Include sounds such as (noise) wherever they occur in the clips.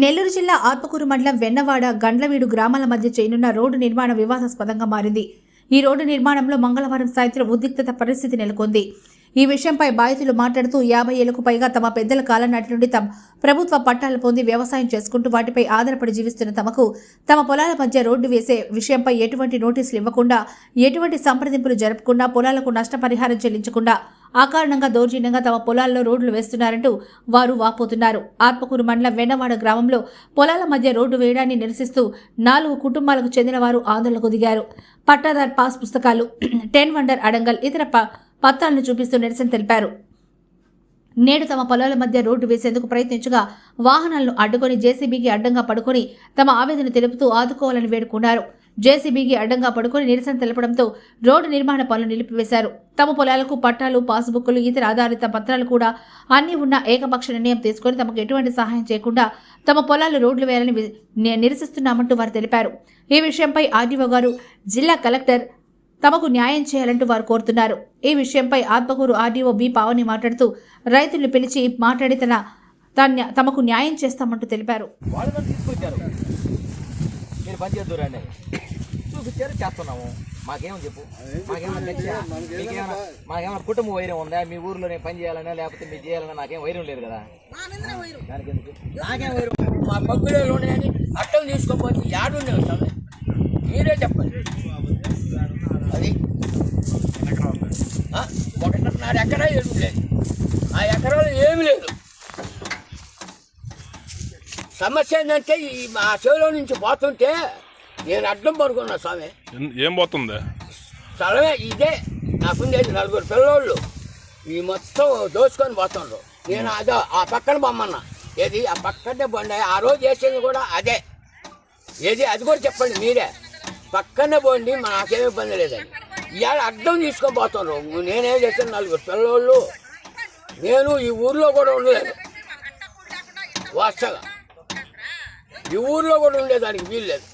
నెల్లూరు జిల్లా ఆత్మకూరు మండలం వెన్నవాడ గండ్లవీడు గ్రామాల మధ్య చేయనున్న రోడ్డు నిర్మాణం వివాదాస్పదంగా మారింది. ఈ రోడ్డు నిర్మాణంలో మంగళవారం సాయంత్రం ఉద్రిక్తత పరిస్థితి నెలకొంది. ఈ విషయంపై బాధితులు మాట్లాడుతూ యాభై ఏళ్ళకు పైగా తమ పెద్దల కాలం నాటి నుండి తమ ప్రభుత్వ పట్టాలు పొంది వ్యవసాయం చేసుకుంటూ వాటిపై ఆధారపడి జీవిస్తున్న తమకు తమ పొలాల మధ్య రోడ్డు వేసే విషయంపై ఎటువంటి నోటీసులు ఇవ్వకుండా ఎటువంటి సంప్రదింపులు జరపకుండా పొలాలకు నష్టపరిహారం చెల్లించకుండా అకారణంగా దౌర్జన్యంగా తమ పొలాల్లో రోడ్లు వేస్తున్నారంటూ వారు వాపోతున్నారు. ఆత్మకూరు మండలం వెన్నవాడ గ్రామంలో పొలాల మధ్య రోడ్డు వేయడాన్ని నిరసిస్తూ నాలుగు కుటుంబాలకు చెందిన వారు ఆందోళనకు దిగారు. పట్టాదార్ పాస్ పుస్తకాలు (clears throat) టెన్ వండర్ అడంగల్ ఇతర ప- పత్రాలను చూపిస్తూ నిరసన తెలిపారు. నేడు తమ పొలాల మధ్య రోడ్డు వేసేందుకు ప్రయత్నించగా వాహనాలను అడ్డుకొని జేసీబీకి అడ్డంగా పడుకొని తమ ఆవేదన తెలుపుతూ ఆదుకోవాలని వేడుకున్నారు. జేసీబీకి అడ్డంగా పడుకొని నిరసన తెలపడంతో రోడ్డు నిర్మాణ పనులు నిలిపివేశారు. తమ పొలాలకు పట్టాలు పాస్బుక్లు ఇతర ఆధారిత పత్రాలు కూడా అన్ని ఉన్న ఏకపక్ష నిర్ణయం తీసుకొని తమకు ఎటువంటి సహాయం చేయకుండా తమ పొలాలు రోడ్లు వేయాలని నిరసిస్తున్నామంటూ వారు తెలిపారు. ఈ విషయంపై ఆర్డీఓ గారు జిల్లా కలెక్టర్ తమకు న్యాయం చేయాలంటూ వారు కోరుతున్నారు. ఈ విషయంపై ఆత్మకూరు ఆర్డీఓ బి పావని మాట్లాడుతూ రైతులు పిలిచి మాట్లాడి తన తన- తమకు న్యాయం చేస్తామంటూ తెలిపారు. పని చేద్దూరండి చూపించారు చేస్తున్నాము. మాకేమని చెప్పు. మాకేమన్నా తెచ్చా మీకేమన్నా మాకేమన్నా కుటుంబ వైరం ఉందా? మీ ఊర్లో నేను పని చేయాలన్నా లేకపోతే మీరు చేయాలన్నా నాకేం వైరం లేదు కదా. దానికి ఎందుకు నాకేం వైరు? మా పక్కులో ఉన్నాయని అట్టలు తీసుకోపోతే యాడుండే స్వామి మీరే చెప్పండి అది? ఒకటిన్నర ఎకరా ఏడు లేదు ఆ ఎకరాలు ఏమి లేదు సమస్య ఏంటంటే ఈ మా చెవిలో నుంచి పోతుంటే నేను అడ్డం పడుకున్నా స్వామి. ఏం- పోతుంది? స్థలమే ఇదే. నాకుండేది నలుగురు పిల్లోళ్ళు. ఈ మొత్తం దోచుకొని పోతుండ్రు. నేను అదో ఆ పక్కన బొమ్మన్నా. ఏది? ఆ పక్కనే బండి. ఆ రోజు చేసేది కూడా అదే. ఏది? అది కూడా చెప్పండి మీరే. పక్కనే పోండి నాకేం ఇబ్బంది లేదండి ఇవాళ అడ్డం తీసుకొని పోతుండ్రు. నేనేం చేశాను? నలుగురు పిల్లోళ్ళు. నేను ఈ ఊర్లో కూడా ఉండలేదు. వస్తగా ఈ ఊర్లో కూడా ఉండేదానికి వీలు లేదు.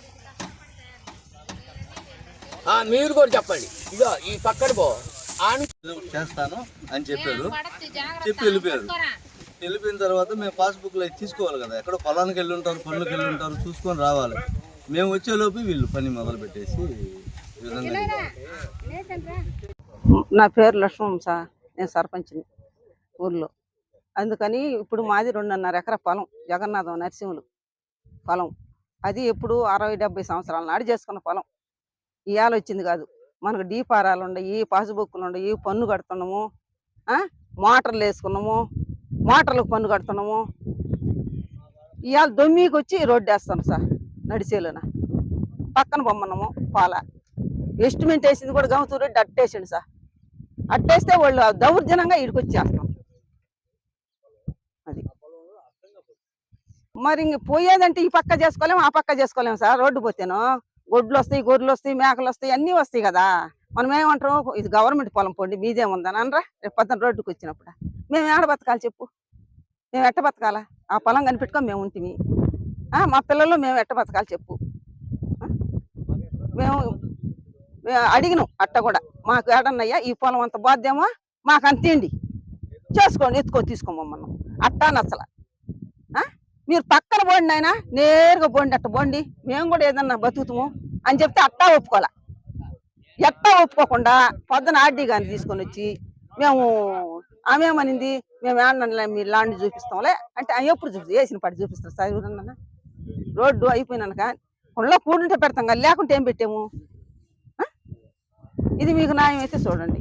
ఆ, మీరు కూడా చెప్పండి. ఇదో ఈ పక్కన పో. ఆను చేస్తాను అని చెప్పారు చెప్పి వెళ్ళిపోయారు వెళ్ళిపోయిన తర్వాత మేము పాస్బుక్లు తీసుకోవాలి కదా. ఎక్కడో పొలానికి వెళ్ళి ఉంటారు పనులకు వెళ్ళి ఉంటారు చూసుకొని రావాలి. మేము వచ్చేలోపు వీళ్ళు పని మొదలు పెట్టేసి నా పేరు లక్ష్మణ్ సార్. నేను సర్పంచ్ని ఊర్లో. అందుకని ఇప్పుడు మాది రెండున్నర ఎకరా పొలం జగన్నాథం నరసింహులు. పొలం అది ఎప్పుడు అరవై డెబ్బై సంవత్సరాల నాడు చేసుకున్న పొలం ఇవాళ వచ్చింది కాదు. మనకు డీపారాలు ఉండయి పాసుబుక్కులు ఉండయి పన్ను కడుతున్నాము మోటార్లు వేసుకున్నాము మోటార్లకు పన్ను కడుతున్నాము. ఇవాళ దొమ్మికి వచ్చి రోడ్డు వేస్తాం సార్ నడిచేలోన. పక్కన బొమ్మన్నాము పాల. ఎస్టిమేట్ వేసింది కూడా గమతూరు రెడ్డి అట్టేసిండు సార్. అట్టేస్తే వాళ్ళు దౌర్జనంగా ఇడికి వచ్చేస్తాం అది మరి ఇంక పోయేదంటే ఈ పక్క చేసుకోలేము ఆ పక్క చేసుకోలేము సార్. రోడ్డు పోతేను గొడ్లు వస్తాయి గొర్రెలు వస్తాయి మేకలు వస్తాయి అన్నీ వస్తాయి కదా. మనం ఏమంటాం ఇది గవర్నమెంట్ పొలం పోండి మీదేముందని అనరా? రేపు పొద్దున రోడ్డుకి వచ్చినప్పుడు. మేము ఏడ బతకాలి చెప్పు? మేము ఎట్ట బతకాలా? ఆ పొలం కనిపెట్టుకొని మేము ఉంటుంది మా పిల్లలు మేము ఎట్ట బతకాలి చెప్పు? మేము మేము అడిగినాం అట్ట కూడా. మాకు ఏడన్నయ్యా ఈ పొలం అంత బాధ్యమో? మాకు అంతేండి. చేసుకోండి ఎత్తుకొని తీసుకోమమ్మన్నాం అట్టా నచ్చలా ఆ? మీరు పక్కన పోండి ఆయన నేరుగా పోండి అట్ట పోండి. మేము కూడా ఏదన్నా బతుకుతాము అని చెప్తే అట్టా ఒప్పుకోవాలా? ఎట్టా ఒప్పుకోకుండా పొద్దున ఆర్డీ గారిని తీసుకొని వచ్చి మేము ఆమె ఏమనింది మేము ఏమన్నా మీ లాండ్ చూపిస్తాంలే అంటే ఆమె ఎప్పుడు చూపి వేసిన పడి చూపిస్తారు సార్ ఎవరన్నా? రోడ్డు అయిపోయినాక కొండలో కూడుంటే పెడతాం కదా లేకుంటే ఏం పెట్టాము? ఇది మీకు న్యాయం అయితే చూడండి.